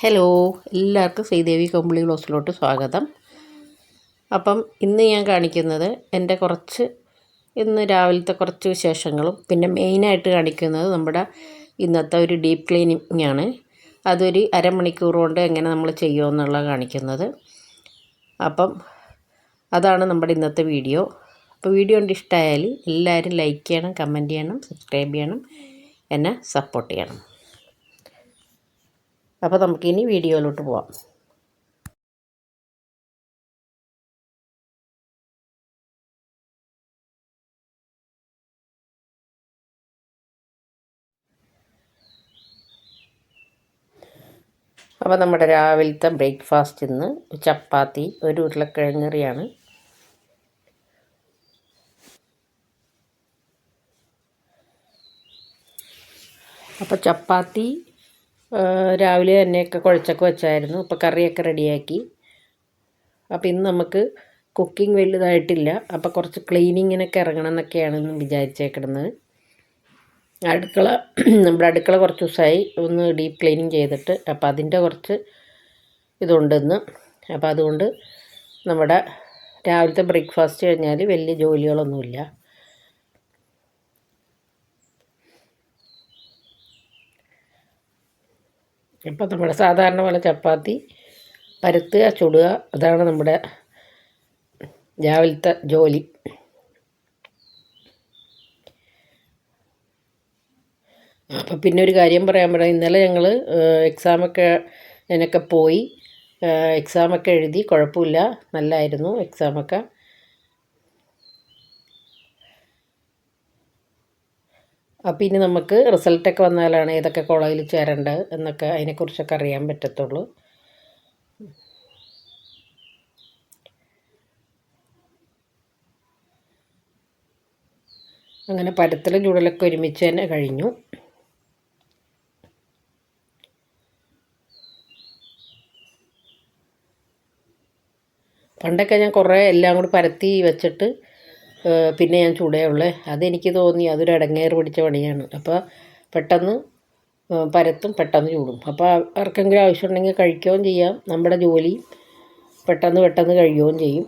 Hello എല്ലാവർക്കും ശ്രീദേവി കമ്പിളി ക്ലോസിലോട്ട് സ്വാഗതം. അപ്പം ഇന്ന് ഞാൻ കാണിക്കുന്നത് എന്റെ കുറച്ച് ഇന്ന് രാവിലത്തെ കുറച്ച് വിശേഷങ്ങളും പിന്നെ മെയിനായിട്ട് കാണിക്കുന്നത് നമ്മുടെ ഇന്നത്തെ ഒരു ഡീപ്പ് ക്ലീനിങ് ആണ്. അതൊരു അരമണിക്കൂർ കൊണ്ട് എങ്ങനെ നമ്മൾ ചെയ്യുമെന്നുള്ള കാണിക്കുന്നത്. അപ്പം അതാണ് നമ്മുടെ ഇന്നത്തെ വീഡിയോ. അപ്പോൾ വീഡിയോ കൊണ്ട് ഇഷ്ടമായാൽ എല്ലാവരും ലൈക്ക് ചെയ്യണം കമന്റ് ചെയ്യണം സബ്സ്ക്രൈബ് ചെയ്യണം എന്നെ സപ്പോർട്ട് ചെയ്യണം. അപ്പോൾ നമുക്കിനി വീഡിയോയിലോട്ട് പോവാം. അപ്പോൾ നമ്മുടെ രാവിലത്തെ ബ്രേക്ക്ഫാസ്റ്റ് ഇന്ന് ചപ്പാത്തി ഒരു ഉരുളക്കിഴങ്ങ് കറിയാണ് അപ്പോൾ ചപ്പാത്തി രാവിലെ തന്നെയൊക്കെ കുഴച്ചൊക്കെ വെച്ചായിരുന്നു. അപ്പോൾ കറിയൊക്കെ റെഡിയാക്കി. അപ്പോൾ ഇന്ന് നമുക്ക് കുക്കിംഗ് വലുതായിട്ടില്ല. അപ്പോൾ കുറച്ച് ക്ലീനിങ്ങിനൊക്കെ ഇറങ്ങണം എന്നൊക്കെയാണ് ഇന്ന് വിചാരിച്ചേക്കുന്നത് അടുക്കള നമ്മുടെ അടുക്കള കുറച്ച് ദിവസമായി ഒന്ന് ഡീപ്പ് ക്ലീനിങ് ചെയ്തിട്ട് അപ്പോൾ അതിന്റെ കുറച്ച് ഇതുണ്ടെന്ന് അപ്പോൾ അതുകൊണ്ട് നമ്മുടെ രാവിലത്തെ ബ്രേക്ക്ഫാസ്റ്റ് കഴിഞ്ഞാൽ വലിയ ജോലികളൊന്നുമില്ല. ഇപ്പം നമ്മുടെ സാധാരണ പോലെ ചപ്പാത്തി പരത്തുക ചുടുക അതാണ് നമ്മുടെ രാവിലത്തെ ജോലി. അപ്പം പിന്നെ ഒരു കാര്യം പറയാൻ പറയാം. ഇന്നലെ ഞങ്ങൾ എക്സാമൊക്കെ ഞാനൊക്കെ പോയി. എക്സാമൊക്കെ എഴുതി കുഴപ്പമില്ല. നല്ലതായിരുന്നു എക്സാമൊക്കെ. അപ്പം ഇനി നമുക്ക് റിസൾട്ടൊക്കെ വന്നാലാണ് ഏതൊക്കെ കോളേജിൽ ചേരേണ്ടത് എന്നൊക്കെ അതിനെക്കുറിച്ചൊക്കെ അറിയാൻ പറ്റത്തുള്ളൂ. അങ്ങനെ പരത്തലും ചുടലൊക്കെ ഒരുമിച്ച് തന്നെ കഴിഞ്ഞു. പണ്ടൊക്കെ ഞാൻ കുറേ എല്ലാം കൂടി പരത്തി വെച്ചിട്ട് പിന്നെ ഞാൻ ചുടുകയുള്ളേ അതെനിക്ക് തോന്നി അതൊരു ഇടങ്ങേറ് പിടിച്ച പണിയാണ്. അപ്പോൾ പെട്ടെന്ന് പരത്തും പെട്ടെന്ന് ചൂടും. അപ്പോൾ ആർക്കെങ്കിലും ആവശ്യമുണ്ടെങ്കിൽ കഴിക്കുകയും ചെയ്യാം. നമ്മുടെ ജോലി പെട്ടെന്ന് പെട്ടെന്ന് കഴിയുകയും ചെയ്യും.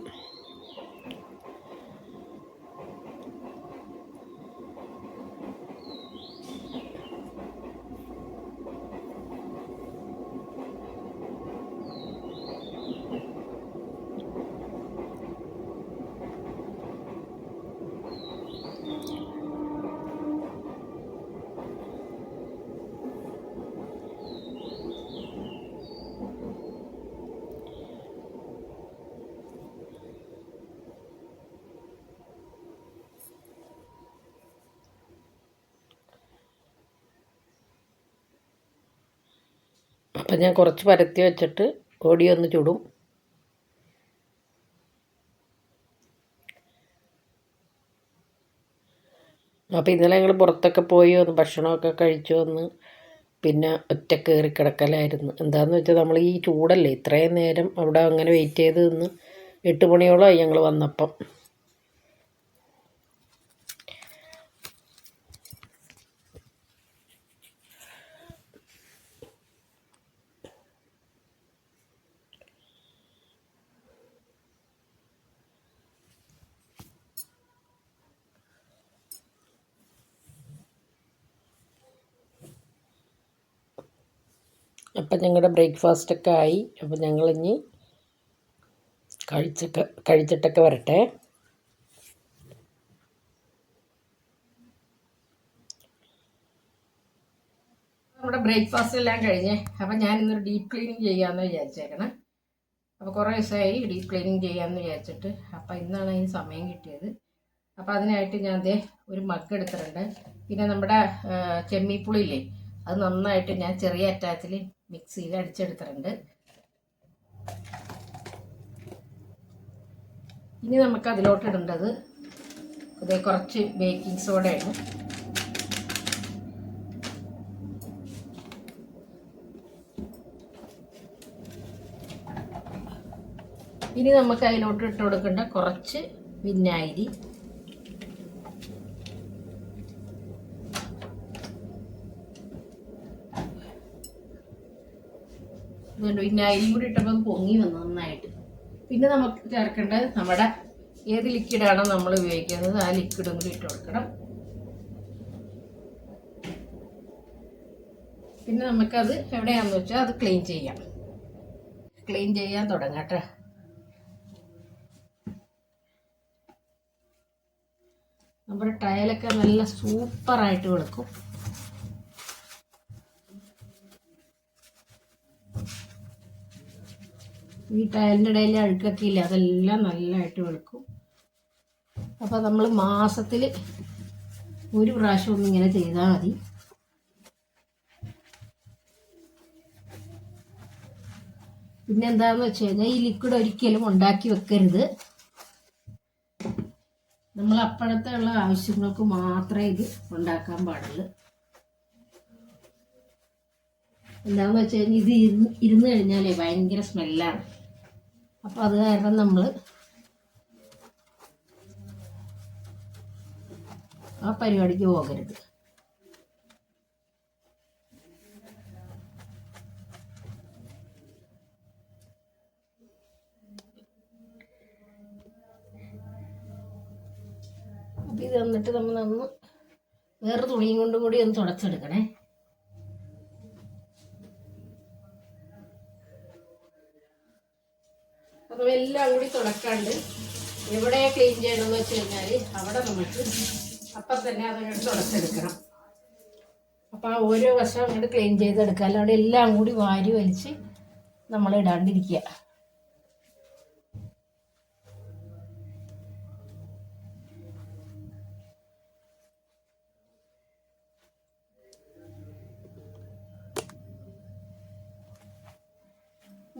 അപ്പം ഞാൻ കുറച്ച് പരത്തി വെച്ചിട്ട് ഓടി ഒന്ന് ചുടും. അപ്പോൾ ഇന്നലെ ഞങ്ങൾ പുറത്തൊക്കെ പോയി ഒന്ന് ഭക്ഷണമൊക്കെ കഴിച്ചു വന്ന് പിന്നെ ഒറ്റ കയറി കിടക്കലായിരുന്നു. എന്താണെന്ന് വെച്ചാൽ നമ്മൾ ഈ ചൂടല്ലേ ഇത്രയും നേരം അവിടെ അങ്ങനെ വെയിറ്റ് ചെയ്ത് നിന്ന് എട്ട് മണിയോളമായി ഞങ്ങൾ വന്നപ്പം. അപ്പം ഞങ്ങളുടെ ബ്രേക്ക്ഫാസ്റ്റൊക്കെ ആയി. അപ്പം ഞങ്ങളിനി കഴിച്ചൊക്കെ കഴിച്ചിട്ടൊക്കെ വരട്ടെ. നമ്മുടെ ബ്രേക്ക്ഫാസ്റ്റ് എല്ലാം കഴിഞ്ഞ്. അപ്പം ഞാൻ ഇന്നൊരു ഡീപ്പ് ക്ലീനിങ് ചെയ്യാമെന്ന് വിചാരിച്ചേക്കണം. അപ്പോൾ കുറേ ദിവസമായി ഡീപ്പ് ക്ലീനിങ് ചെയ്യാമെന്ന് വിചാരിച്ചിട്ട്. അപ്പം ഇന്നാണ് അതിന് സമയം കിട്ടിയത്. അപ്പോൾ അതിനായിട്ട് ഞാൻ അതേ ഒരു മഗ് എടുത്തിട്ടുണ്ട്. പിന്നെ നമ്മുടെ ചെമ്മീപ്പുളി ചെമ്മീപ്പുളിയില്ലേ അത് നന്നായിട്ട് ഞാൻ ചെറിയ അറ്റാച്ചിൽ മിക്സിയിൽ അടിച്ചെടുത്തിട്ടുണ്ട്. ഇനി നമുക്ക് അതിലോട്ട് ഇടേണ്ടത് ഇതേ കുറച്ച് ബേക്കിംഗ് സോഡയാണ് ഇനി നമുക്ക് അതിലോട്ട് ഇട്ട് കൊടുക്കേണ്ട കുറച്ച് വിനാഗിരി. ഇതുകൊണ്ട് പിന്നെ അരിയും കൂടി ഇട്ടപ്പോൾ പൊങ്ങി വന്നു നന്നായിട്ട്. പിന്നെ നമുക്ക് ചേർക്കേണ്ടത് നമ്മുടെ ഏത് ലിക്വിഡാണോ നമ്മൾ ഉപയോഗിക്കുന്നത് ആ ലിക്വിഡും കൂടി ഇട്ട് കൊടുക്കണം. പിന്നെ നമുക്കത് എവിടെയാണെന്ന് വെച്ചാൽ അത് ക്ലീൻ ചെയ്യാം. ക്ലീൻ ചെയ്യാൻ തുടങ്ങട്ടെ നമ്മുടെ ടയലൊക്കെ നല്ല സൂപ്പറായിട്ട് വെളുക്കും. ഈ ടയലിന്റെ ഇടയിൽ അഴുക്കൊക്കെ ഇല്ല അതെല്ലാം നല്ലതായിട്ട് വെളുക്കും. അപ്പോൾ നമ്മൾ മാസത്തിൽ ഒരു പ്രാവശ്യം ഒന്നും ഇങ്ങനെ ചെയ്താൽ മതി. പിന്നെ എന്താണെന്ന് വെച്ച് കഴിഞ്ഞാൽ ഈ ലിക്വിഡ് ഒരിക്കലും ഉണ്ടാക്കി വെക്കരുത്. നമ്മൾ അപ്പോഴത്തെ ഉള്ള ആവശ്യങ്ങൾക്ക് മാത്രമേ ഇത് ഉണ്ടാക്കാൻ പാടുള്ളൂ. എന്താണെന്ന് വെച്ച് കഴിഞ്ഞാൽ ഇത് ഇരുന്ന് കഴിഞ്ഞാലേ ഭയങ്കര സ്മെല്ലാണ് അപ്പോൾ അത് കാരണം നമ്മൾ ആ പരിപാടിക്ക് പോകരുത്. അപ്പം ഇത് എന്നിട്ട് നമ്മൾ ഒന്ന് വേറെ തുണിയും കൊണ്ടും കൂടി ഒന്ന് തുടച്ചെടുക്കണേ. അപ്പം എല്ലാം കൂടി തുടക്കാണ്ട് എവിടെ ക്ലീൻ ചെയ്യണമെന്ന് വെച്ച് കഴിഞ്ഞാൽ അവിടെ നമുക്ക് അപ്പം തന്നെ അതങ്ങോട്ട് തുടച്ചെടുക്കണം. അപ്പോൾ ഓരോ വശം അങ്ങോട്ട് ക്ലീൻ ചെയ്തെടുക്കുക അല്ലാണ്ട് എല്ലാം കൂടി വാരി വലിച്ച് നമ്മൾ ഇടാണ്ടിരിക്കുക.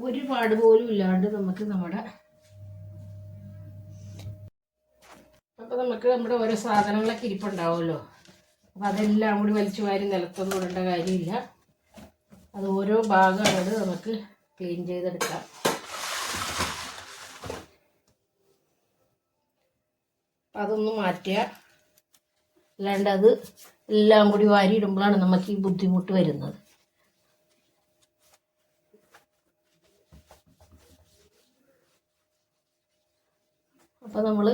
ഒരു പാട് പോലും ഇല്ലാണ്ട് നമുക്ക് നമ്മുടെ അപ്പോൾ നമുക്ക് നമ്മുടെ ഓരോ സാധനങ്ങളൊക്കെ ഇരിപ്പുണ്ടാവുമല്ലോ. അപ്പോൾ അതെല്ലാം കൂടി വലിച്ചു വാരി നിലത്തൊന്നും ഇടേണ്ട കാര്യമില്ല. അത് ഓരോ ഭാഗമാണത് നമുക്ക് ക്ലീൻ ചെയ്തെടുക്കാം. അപ്പം അതൊന്ന് മാറ്റുക അല്ലാണ്ട് അത് എല്ലാം കൂടി വാരി ഇടുമ്പോഴാണ് നമുക്ക് ഈ ബുദ്ധിമുട്ട് വരുന്നത്. അപ്പോൾ നമ്മൾ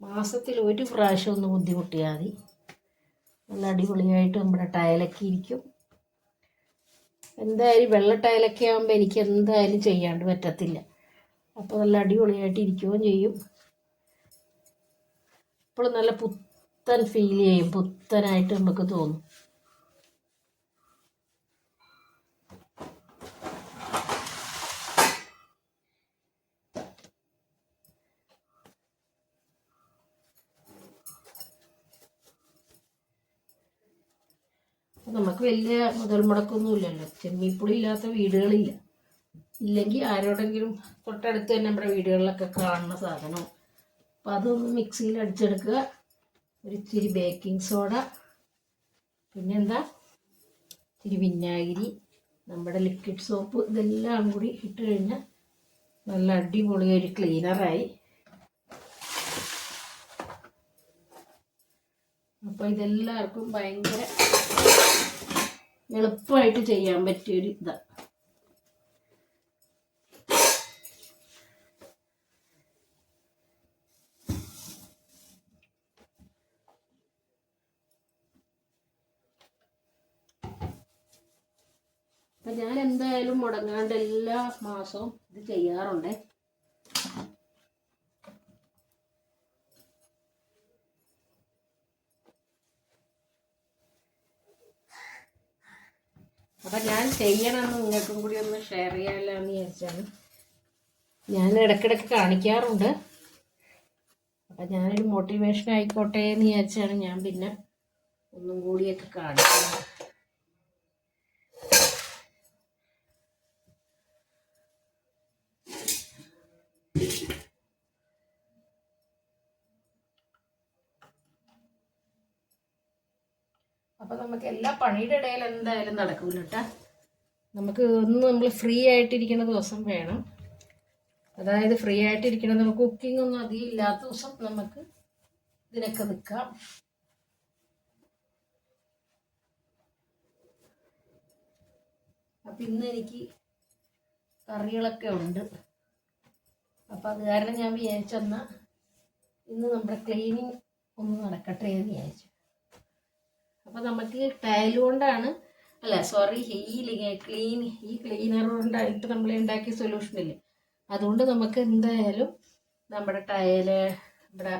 മാസത്തിൽ ഒരു പ്രാവശ്യം ഒന്ന് ബുദ്ധിമുട്ടിയാൽ മതി. നല്ല അടിപൊളിയായിട്ട് നമ്മുടെ ടയലൊക്കെ ഇരിക്കും. എന്തായാലും വെള്ള ടയലൊക്കെ ആകുമ്പോൾ എനിക്ക് എന്തായാലും ചെയ്യാണ്ട് പറ്റത്തില്ല. അപ്പോൾ നല്ല അടിപൊളിയായിട്ട് ഇരിക്കുകയും ചെയ്യും. ഇപ്പോൾ നല്ല പുത്തൻ ഫീൽ ചെയ്യും. പുത്തനായിട്ട് നമുക്ക് തോന്നും. നമുക്ക് വലിയ മുതൽ മുടക്കൊന്നുമില്ലല്ലോ. ചെമ്മീപ്പുളി ഇല്ലാത്ത വീടുകളില്ല. ഇല്ലെങ്കിൽ ആരോടെങ്കിലും തൊട്ടടുത്ത് തന്നെ നമ്മുടെ വീടുകളിലൊക്കെ കാണുന്ന സാധനം. അപ്പം അതൊന്ന് മിക്സിയിൽ അടിച്ചെടുക്കുക. ഒരു ഇച്ചിരി ബേക്കിംഗ് സോഡ പിന്നെന്താ? ഇച്ചിരി വിനാഗിരി. നമ്മുടെ ലിക്വിഡ് സോപ്പ് ഇതെല്ലാം കൂടി ഇട്ട് കഴിഞ്ഞാൽ നല്ല അടിപൊളി ഒരു ക്ലീനറായി അപ്പോൾ ഇതെല്ലാവർക്കും ഭയങ്കര എളുപ്പമായിട്ട് ചെയ്യാൻ പറ്റിയൊരു അപ്പം ഞാൻ എന്തായാലും മുടങ്ങാണ്ട് എല്ലാ മാസവും ഇത് ചെയ്യാറുണ്ട്. അപ്പം ഞാൻ ചെയ്യണമെന്ന് നിങ്ങൾക്കും കൂടി ഒന്ന് ഷെയർ ചെയ്യാമല്ലോ എന്ന് വിചാരിച്ചാണ്. ഞാൻ ഇടയ്ക്കിടയ്ക്ക് കാണിക്കാറുണ്ട്. അപ്പം ഞാനൊരു മോട്ടിവേഷൻ ആയിക്കോട്ടെ എന്ന് വിചാരിച്ചാണ് ഞാൻ പിന്നെ ഒന്നും കൂടിയൊക്കെ കാണിക്കുന്നത്. അപ്പം നമുക്ക് എല്ലാ പണിയുടെ ഇടയിൽ എന്തായാലും നടക്കൂല നമുക്ക് ഒന്ന് നമ്മൾ ഫ്രീ ആയിട്ടിരിക്കുന്ന ദിവസം വേണം. അതായത് ഫ്രീ ആയിട്ടിരിക്കണം നമുക്ക് കുക്കിംഗ് ഒന്നും അധികം ഇല്ലാത്ത ദിവസം നമുക്ക് ഇതിനൊക്കെ നിൽക്കാം. അപ്പം ഇന്ന് എനിക്ക് കറികളൊക്കെ ഉണ്ട്. അപ്പം അത് കാരണം ഞാൻ വിചാരിച്ചെന്നാൽ ഇന്ന് നമ്മുടെ ക്ലീനിങ് ഒന്ന് നടക്കട്ടെ എന്ന് വിചാരിച്ചു. അപ്പം നമുക്ക് ടൈൽ കൊണ്ടാണ് അല്ല സോറി ഹീലിങ് ക്ലീൻ ഈ ക്ലീനർ കൊണ്ടായിട്ട് നമ്മൾ ഉണ്ടാക്കിയ സൊല്യൂഷൻ ഇല്ലേ? അതുകൊണ്ട് നമുക്ക് എന്തായാലും നമ്മുടെ ടയൽ ഇവിടെ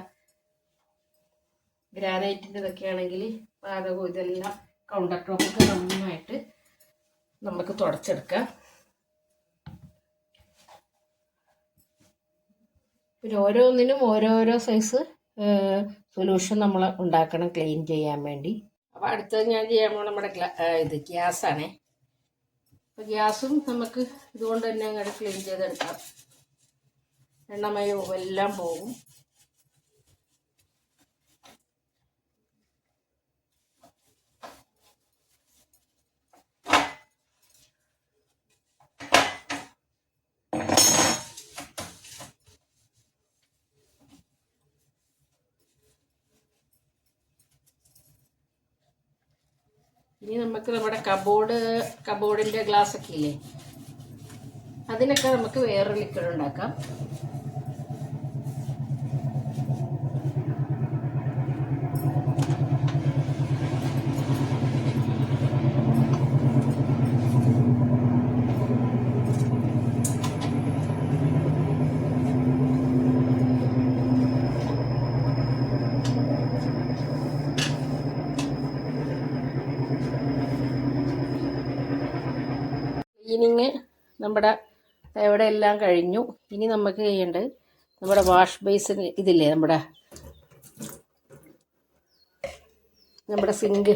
ഗ്രാനൈറ്റിന്റെ ഇതൊക്കെ ആണെങ്കിൽ പാതകം ഇതെല്ലാം കൗണ്ടർ ടോപ്പൊക്കെ നന്നായിട്ട് നമുക്ക് തുടച്ചെടുക്കാം. പിന്നെ ഓരോന്നിനും ഓരോരോ സൈസ് സൊല്യൂഷൻ നമ്മൾ ഉണ്ടാക്കണം ക്ലീൻ ചെയ്യാൻ വേണ്ടി. അപ്പോൾ അടുത്തത് ഞാൻ ചെയ്യാൻ പോകുന്നത് നമ്മുടെ ഇത് ഗ്യാസാണേ. അപ്പോൾ ഗ്യാസും നമുക്ക് ഇതുകൊണ്ട് തന്നെ അങ്ങോട്ട് ക്ലീൻ ചെയ്തെടുക്കാം. എണ്ണമയവും എല്ലാം പോകും. ഇനി നമുക്ക് നമ്മുടെ കബോർഡ് കബോർഡിന്റെ ഗ്ലാസ് ഒക്കെ ഇല്ലേ? അതിനൊക്കെ നമുക്ക് വേറെ ലിക്വിഡ് ഉണ്ടാക്കാം. ക്ലീനിങ് നമ്മുടെ എവിടെ എല്ലാം കഴിഞ്ഞു. ഇനി നമുക്ക് ചെയ്യേണ്ടത് നമ്മുടെ വാഷ് ബേസിൻ ഇതില്ലേ നമ്മുടെ നമ്മുടെ സിങ്ക്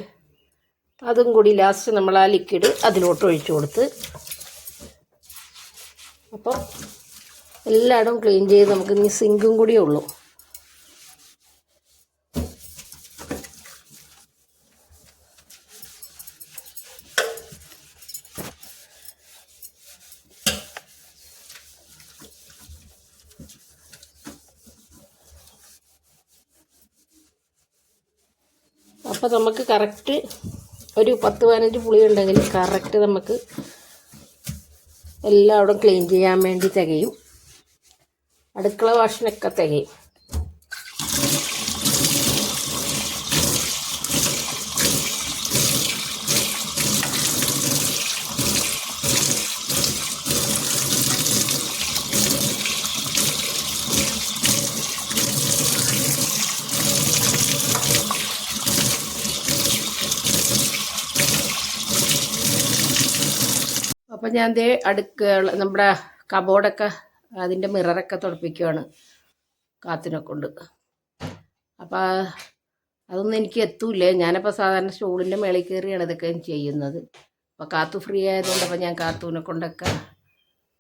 അതും കൂടി ലാസ്റ്റ് നമ്മൾ ആ ലിക്വിഡ് അതിലോട്ട് ഒഴിച്ചു കൊടുത്ത് അപ്പം എല്ലായിടും ക്ലീൻ ചെയ്ത് നമുക്ക് ഇനി സിങ്കും കൂടിയേ ഉള്ളൂ. അപ്പോൾ നമുക്ക് കറക്റ്റ് ഒരു പത്ത് പതിനഞ്ച് പുളി ഉണ്ടെങ്കിൽ കറക്റ്റ് നമുക്ക് എല്ലാവിടും ക്ലീൻ ചെയ്യാൻ വേണ്ടി തികയും. അടുക്കള വാഷിനൊക്കെ തികയും. അപ്പം ഞാൻ ദേ അടുക്ക നമ്മുടെ കബോർഡൊക്കെ അതിന്റെ മിററൊക്കെ തുടപ്പിക്കുകയാണ് കാത്തിനെ കൊണ്ട്. അപ്പം അതൊന്നും എനിക്ക് എത്തൂലേ ഞാനപ്പോൾ സാധാരണ സ്റ്റൂളിന്റെ മേളിൽ കയറിയാണ് ഇതൊക്കെ ചെയ്യുന്നത്. അപ്പോൾ കാത്തു ഫ്രീ ആയതുകൊണ്ട് അപ്പോൾ ഞാൻ കാത്തൂനെ കൊണ്ടൊക്കെ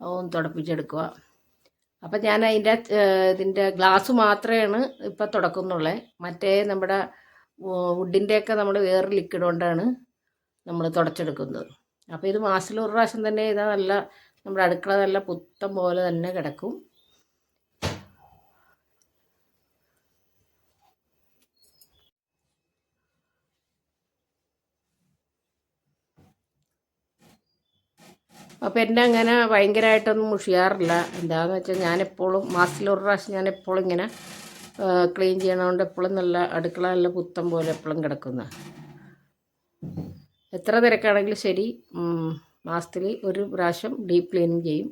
ഒന്ന് തുടപ്പിച്ചെടുക്കുക അപ്പം ഞാൻ അതിന്റെ ഇതിന്റെ ഗ്ലാസ് മാത്രമാണ് ഇപ്പം തുടക്കുന്നുള്ളേ. മറ്റേ നമ്മുടെ വുഡിന്റെയൊക്കെ നമ്മൾ വേറെ ലിക്വിഡ് കൊണ്ടാണ് നമ്മൾ തുടച്ചെടുക്കുന്നത്. അപ്പോൾ ഇത് മാസത്തിൽ ഒരു പ്രാവശ്യം തന്നെ ഇതാ നല്ല നമ്മുടെ അടുക്കള നല്ല പുത്തം പോലെ തന്നെ കിടക്കും. അപ്പോൾ എന്നെ അങ്ങനെ ഭയങ്കരമായിട്ടൊന്നും മുഷിയാറില്ല. എന്താണെന്ന് വെച്ചാൽ ഞാനെപ്പോഴും മാസത്തിൽ ഒരു പ്രാവശ്യം ഞാൻ എപ്പോഴും ഇങ്ങനെ ക്ലീൻ ചെയ്യണതുകൊണ്ട് എപ്പോഴും നല്ല അടുക്കള നല്ല പുത്തം പോലെ എപ്പോഴും കിടക്കുന്ന. എത്ര തിരക്കാണെങ്കിലും ശരി മാസത്തിൽ ഒരു പ്രാവശ്യം ഡീപ്പ് ക്ലീനിങ് ചെയ്യും.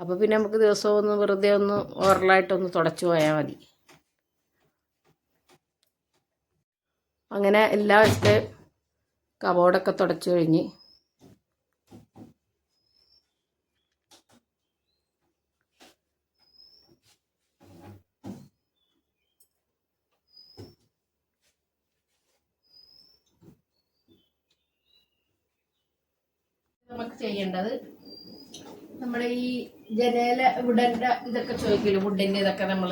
അപ്പോൾ പിന്നെ നമുക്ക് ദിവസവും ഒന്ന് വെറുതെ ഒന്ന് ഓറലായിട്ടൊന്ന് തുടച്ചു പോയാൽ മതി. അങ്ങനെ എല്ലാ വശത്തെ കബോർഡൊക്കെ തുടച്ചു കഴിഞ്ഞ് നമുക്ക് ചെയ്യേണ്ടത് നമ്മുടെ ഈ ജനേല വുഡന്റെ ഇതൊക്കെ ചോദിക്കില്ല വുഡിന്റെ ഇതൊക്കെ നമ്മൾ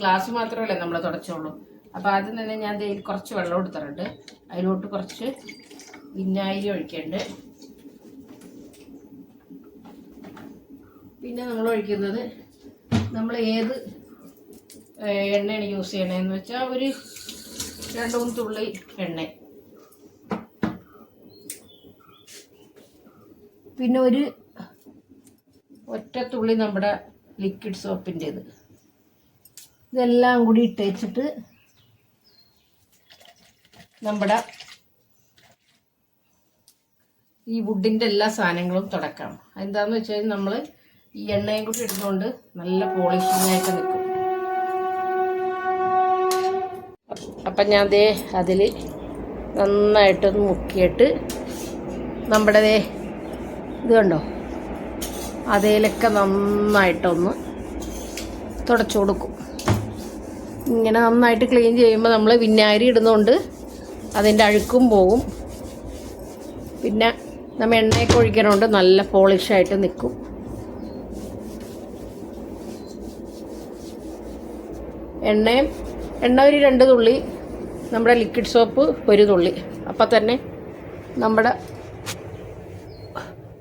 ഗ്ലാസ് മാത്രമല്ലേ നമ്മൾ തുടച്ചോളൂ അപ്പോൾ ആദ്യം തന്നെ ഞാൻ ഇതിൽ കുറച്ച് വെള്ളം എടുത്തിട്ടുണ്ട്. അതിലോട്ട് കുറച്ച് വിനാഗിരി ഒഴിക്കുന്നുണ്ട് പിന്നെ നമ്മൾ ഒഴിക്കുന്നത് നമ്മൾ ഏത് എണ്ണയാണ് യൂസ് ചെയ്യണതെന്ന് വെച്ചാൽ ഒരു രണ്ട് മൂന്ന് തുള്ളി എണ്ണ. പിന്നെ ഒരു ഒറ്റത്തുള്ളി നമ്മുടെ ലിക്വിഡ് സോപ്പിന്റേത് ഇതെല്ലാം കൂടി ഇട്ടേച്ചിട്ട് നമ്മുടെ ഈ വുഡിന്റെ എല്ലാ സാധനങ്ങളും തുടക്കാം. എന്താന്ന് വെച്ച് കഴിഞ്ഞാൽ നമ്മൾ ഈ എണ്ണയും കൂടി ഇടുന്നതുകൊണ്ട് നല്ല പോളിഷിംഗ് ആയിട്ട് നിൽക്കും അപ്പം ഞാൻ ദേ അതിൽ നന്നായിട്ടൊന്ന് മുക്കിയിട്ട് നമ്മുടെ ഇത് കണ്ടോ? അതേലൊക്കെ നന്നായിട്ടൊന്ന് തുടച്ചു കൊടുക്കും. ഇങ്ങനെ നന്നായിട്ട് ക്ലീൻ ചെയ്യുമ്പോൾ നമ്മൾ വിനാഗിരി ഇടുന്നതുകൊണ്ട് അതിന്റെ അഴുക്കും പോകും. പിന്നെ നമ്മൾ എണ്ണയൊക്കെ ഒഴിക്കണോണ്ട് നല്ല പോളിഷായിട്ട് നിൽക്കും എണ്ണയും എണ്ണ ഒരു രണ്ട് തുള്ളി നമ്മുടെ ലിക്വിഡ് സോപ്പ് ഒരു തുള്ളി. അപ്പം തന്നെ നമ്മുടെ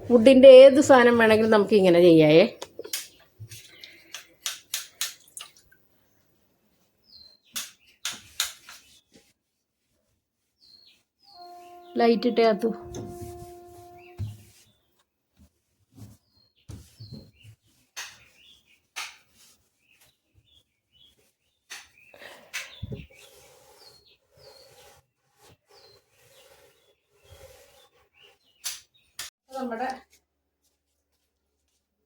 വുഡിന്റെ ഏത് സാധനം വേണമെങ്കിലും നമുക്ക് ഇങ്ങനെ ചെയ്യായേ ലൈറ്റ് ഇട്ടേ അത്തു നമ്മുടെ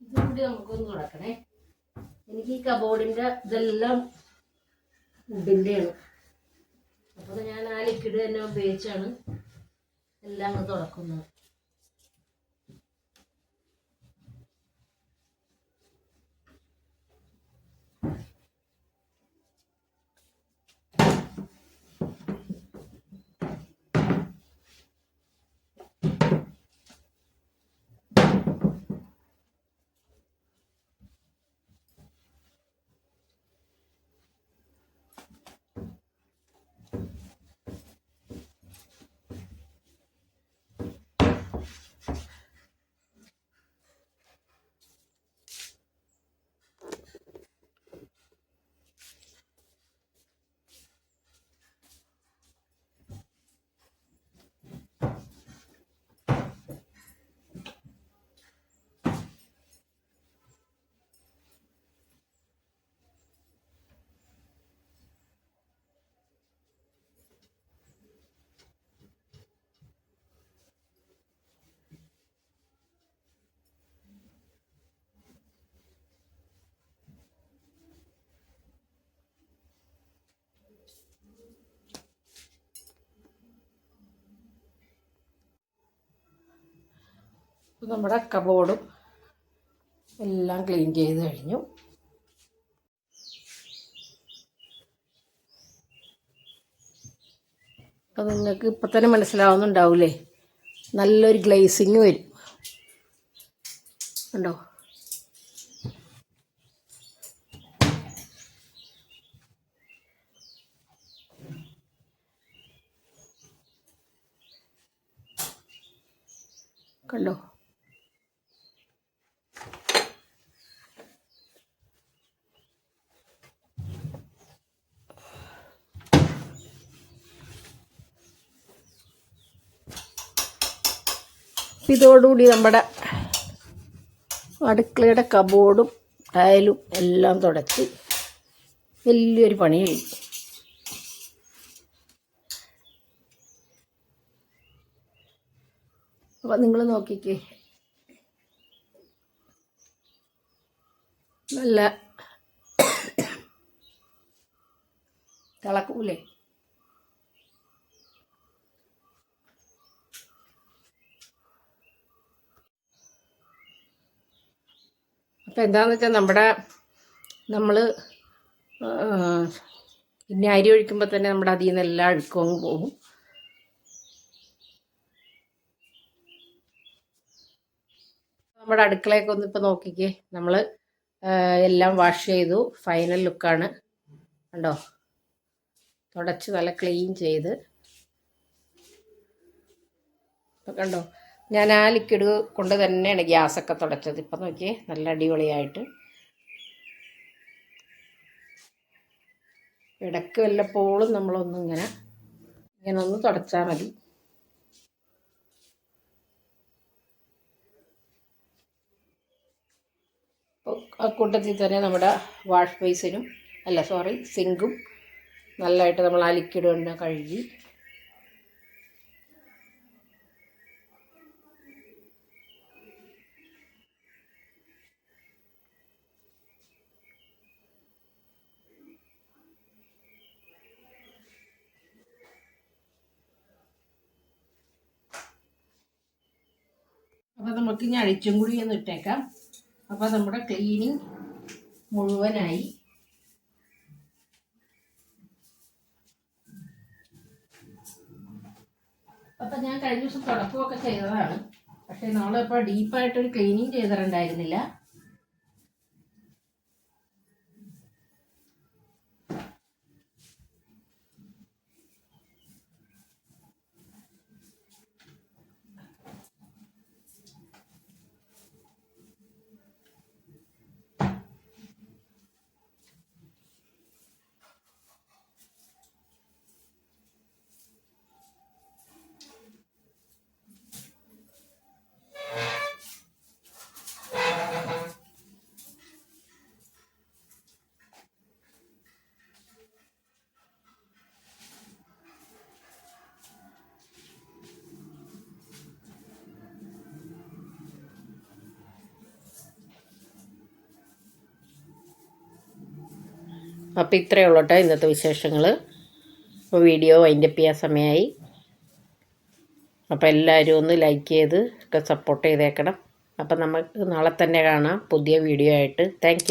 ഇതുകൂടി നമുക്കൊന്ന് തുടക്കണേ. എനിക്ക് ഈ കബോർഡിന്റെ ഇതെല്ലാം വുഡിന്റെയാണ് അപ്പോൾ ഞാൻ ആ ലിക്വിഡ് തന്നെ ഉപയോഗിച്ചാണ് എല്ലാം തുടക്കുന്നത്. നമ്മുടെ കബോർഡും എല്ലാം ക്ലീൻ ചെയ്ത് കഴിഞ്ഞു. അപ്പോൾ നിങ്ങൾക്ക് ഇപ്പം തന്നെ മനസ്സിലാവുന്നുണ്ടാവില്ലേ നല്ലൊരു ഗ്ലേസിങ് വരും. ഉണ്ടോ കണ്ടോ? ഇതോടുകൂടി നമ്മുടെ അടുക്കളയുടെ കബോർഡും ടയലും എല്ലാം തുടച്ച് വലിയൊരു പണി അപ്പം നിങ്ങൾ നോക്കിക്കേ. നല്ല തിളക്കൂലേ? അപ്പം എന്താണെന്ന് വെച്ചാൽ നമ്മുടെ നമ്മൾ പിന്നെ അരി ഒഴിക്കുമ്പോൾ തന്നെ നമ്മുടെ അതിൽ നിന്ന് എല്ലാ അഴുക്കും അങ്ങ് പോകും. നമ്മുടെ അടുക്കളയൊക്കെ ഒന്ന് ഇപ്പോൾ നോക്കിക്കേ. നമ്മൾ എല്ലാം വാഷ് ചെയ്തു. ഫൈനൽ ലുക്കാണ്. കണ്ടോ? തുടച്ച് നല്ല ക്ലീൻ ചെയ്ത്. ഇപ്പം കണ്ടോ? ഞാൻ ആ ലിക്വിഡ് കൊണ്ട് തന്നെയാണ് ഗ്യാസൊക്കെ തുടച്ചത്. ഇപ്പം നോക്കിയേ നല്ല അടിപൊളിയായിട്ട്. ഇടയ്ക്ക് വല്ലപ്പോഴും നമ്മളൊന്നും ഇങ്ങനെ ഇങ്ങനെ ഒന്ന് തുടച്ചാൽ മതി. അക്കൂട്ടത്തിൽ തന്നെ നമ്മുടെ വാഷ് ബേസിനും അല്ല സോറി സിങ്കും നല്ലതായിട്ട് നമ്മൾ ആ ലിക്വിഡ് കൊണ്ട് കഴുകി അപ്പോൾ നമുക്ക് ഇനി അഴിച്ചും കൂടി ഒന്ന് ഇട്ടേക്കാം. അപ്പോൾ നമ്മുടെ ക്ലീനിങ് മുഴുവനായി. അപ്പം ഞാൻ കഴിഞ്ഞ ദിവസം തുടക്കമൊക്കെ ചെയ്തതാണ്. പക്ഷേ നമ്മളിപ്പോൾ ഡീപ്പായിട്ടൊരു ക്ലീനിങ് ചെയ്തിട്ടുണ്ടായിരുന്നില്ല. അപ്പോൾ ഇത്രയേ ഉള്ളൂ കേട്ടോ ഇന്നത്തെ വിശേഷങ്ങൾ അപ്പോൾ വീഡിയോ വൈൻഡപ്പ് ചെയ്യാൻ സമയമായി അപ്പോൾ എല്ലാവരും ഒന്ന് ലൈക്ക് ചെയ്ത് ഒക്കെ സപ്പോർട്ട് ചെയ്തേക്കണം. അപ്പം നമുക്ക് നാളെ തന്നെ കാണാം. പുതിയ വീഡിയോ ആയിട്ട്. താങ്ക്